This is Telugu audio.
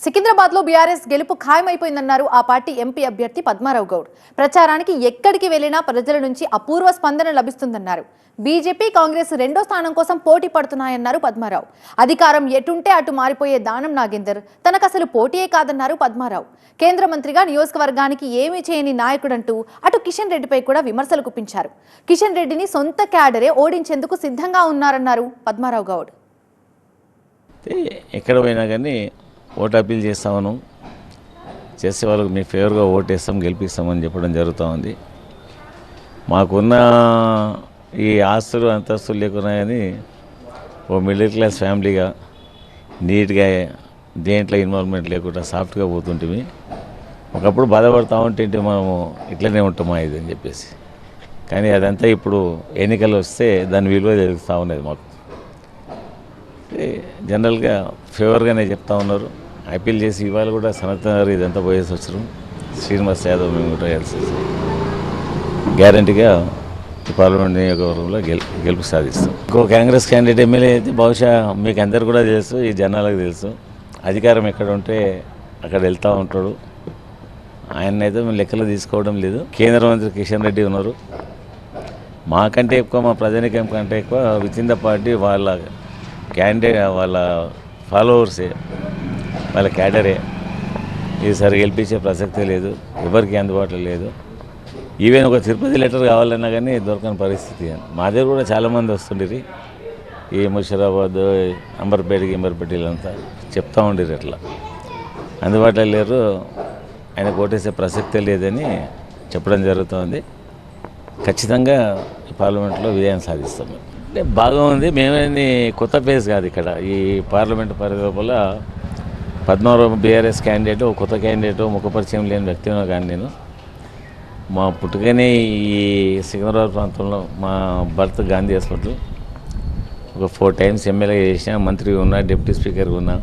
సికింద్రాబాద్లో బీఆర్ఎస్ గెలుపు ఖాయమైపోయిందన్నారు ఆ పార్టీ ఎంపీ అభ్యర్థి పద్మారావు గౌడ్. ప్రచారానికి ఎక్కడికి వెళ్ళినా ప్రజల నుంచి అపూర్వ స్పందన లభిస్తుందన్నారు. బీజేపీ కాంగ్రెస్ రెండో స్థానం కోసం పోటీ పడుతున్నాయన్నారు పద్మారావు. అధికారం ఎటుంటే అటు మారిపోయే దానం నాగేందర్. తనకు అసలు పోటీయే కాదన్నారు పద్మారావు. కేంద్ర మంత్రిగా నియోజకవర్గానికి ఏమీ చేయని నాయకుడంటూ అటు కిషన్ రెడ్డిపై కూడా విమర్శలు గుప్పించారు కిషన్ రెడ్డిని సొంత క్యాడరే ఓడించేందుకు సిద్ధంగా ఉన్నారన్నారు పద్మారావు గౌడ్. ఎక్కడ పోయినా కానీ ఓటు అప్పీల్ చేస్తామను. చేసే వాళ్ళకి మీ ఫేవర్గా ఓటేస్తాం గెలిపిస్తామని చెప్పడం జరుగుతూ ఉంది. మాకున్న ఈ ఆస్తులు అంతస్తులు లేకున్నా కానీ ఓ మిడిల్ క్లాస్ ఫ్యామిలీగా నీట్గా దేంట్లో ఇన్వాల్వ్మెంట్ లేకుండా సాఫ్ట్గా పోతుంటిమి. ఒకప్పుడు బాధపడతా ఉంటే మనము ఇట్లనే ఉంటామా ఇది అని చెప్పేసి. కానీ అదంతా ఇప్పుడు ఎన్నికలు వస్తే దాని విలువ తెలుస్తూ ఉన్నది మాకు. జనరల్గా ఫేవర్గానే చెప్తా ఉన్నారు. ఐపీఎల్ చేసి ఇవాళ కూడా సనత్ గారు ఇదంతా పోయేసి వచ్చారు. శ్రీనివాస్ యాదవ్ మేము కూడా కలిసి గ్యారంటీగా పార్లమెంట్ నియోజకవర్గంలో గెలు గెలుపు సాధిస్తాం. ఇంకో కాంగ్రెస్ క్యాండిడేట్ ఎమ్మెల్యే అయితే బహుశా మీకు అందరు కూడా తెలుసు ఈ జనాలకు తెలుసు. అధికారం ఎక్కడ ఉంటే అక్కడ వెళ్తూ ఉంటాడు. ఆయన అయితే మేము లెక్కలు తీసుకోవడం లేదు. కేంద్ర మంత్రి కిషన్ రెడ్డి ఉన్నారు. మాకంటే ఎక్కువ మా ప్రజానికం కంటే ఎక్కువ విత్ ఇన్ ద పార్టీ వాళ్ళ క్యాండిడేట్ వాళ్ళ ఫాలోవర్సే వాళ్ళ క్యాడరే. ఈసారి గెలిపించే ప్రసక్తే లేదు ఎవరికి అందుబాటులో లేదు. ఈవెన్ ఒక తిరుపతి లెటర్ కావాలన్నా కానీ దొరకని పరిస్థితి. మా దగ్గర కూడా చాలామంది వస్తుండేది ఈ ముషిరాబాద్ అంబర్పేట గింబర్పేట వీళ్ళంతా చెప్తా ఉండేది అట్లా. అందుబాటులో లేరు. ఆయన కోటేసే ప్రసక్తే లేదని చెప్పడం జరుగుతుంది. ఖచ్చితంగా పార్లమెంట్లో విజయం సాధిస్తాం. అంటే బాగా ఉంది. మేమేమి కొత్త ఫేజ్ కాదు ఇక్కడ. ఈ పార్లమెంట్ పరిధి లోపల పద్మనాభం బీఆర్ఎస్ క్యాండిడేట్ ఒక కొత్త క్యాండిడేట్ ముఖపరిచయం లేని వ్యక్తినో కానీ నేను. మా పుట్టుకనే ఈ సికింద్రాబాద్ ప్రాంతంలో మా భర్త గాంధీ హాస్పిటల్. ఒక ఫోర్ టైమ్స్ ఎమ్మెల్యే చేసిన మంత్రి ఉన్నా డిప్యూటీ స్పీకర్ ఉన్నా.